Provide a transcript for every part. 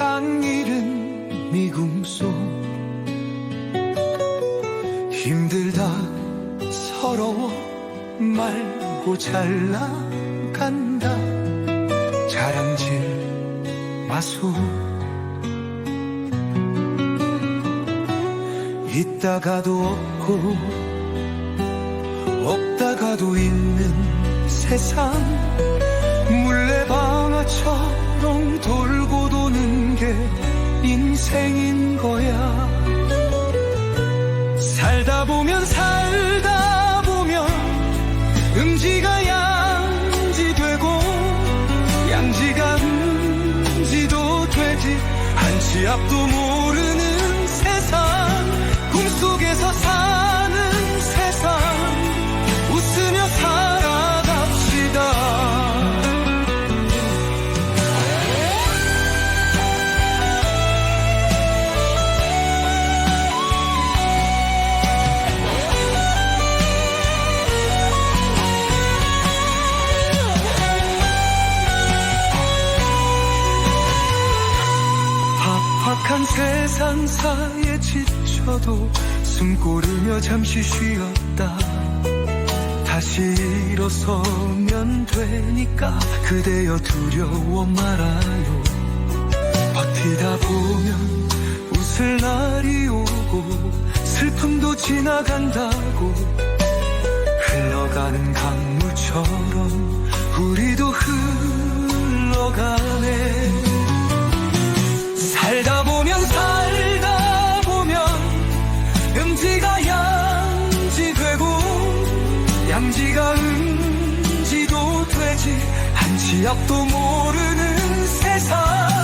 세상 일은 미궁 속 힘들다 서러워 말고 잘 나간다. 자랑질 마소. 있다가도 없고 없다가도 있는 세상. 게 인생인 거야. 살다 보면 살다 보면 음지가 양지 되고 양지가 음지도 되지. 한 치 앞도 모르는 세상. 꿈속에서 사 팍팍한 세상사에 지쳐도 숨 고르며 잠시 쉬었다. 다시 일어서면 되니까 그대여 두려워 말아요. 버티다 보면 웃을 날이 오고 슬픔도 지나간다고. 흘러가는 강물처럼 우리도 흘러가네 양지가 음지도 되지? 한치 앞도 모르는 세상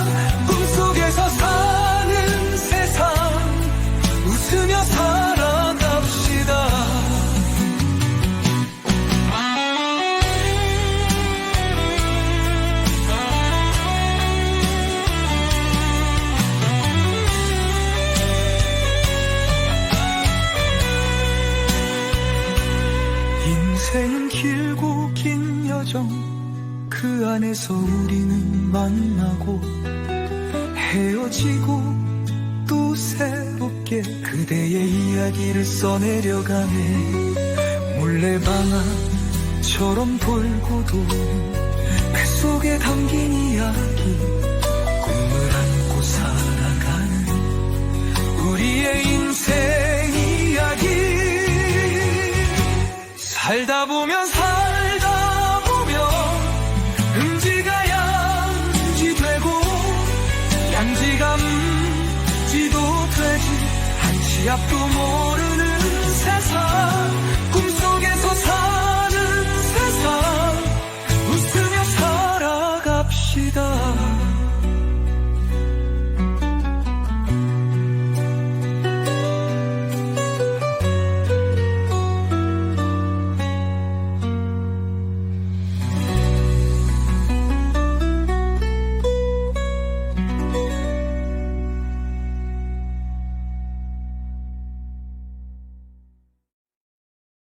인생은 길고 긴 여정 그 안에서 우리는 만나고 헤어지고 또 새롭게 그대의 이야기를 써내려가네. 물레방아처럼 돌고도 그 속에 담긴 이야기 살다 보면 살다 보면 음지가 양지 되고 양지가 음지도 되지. 한치 앞도 모르는 세상. 꿈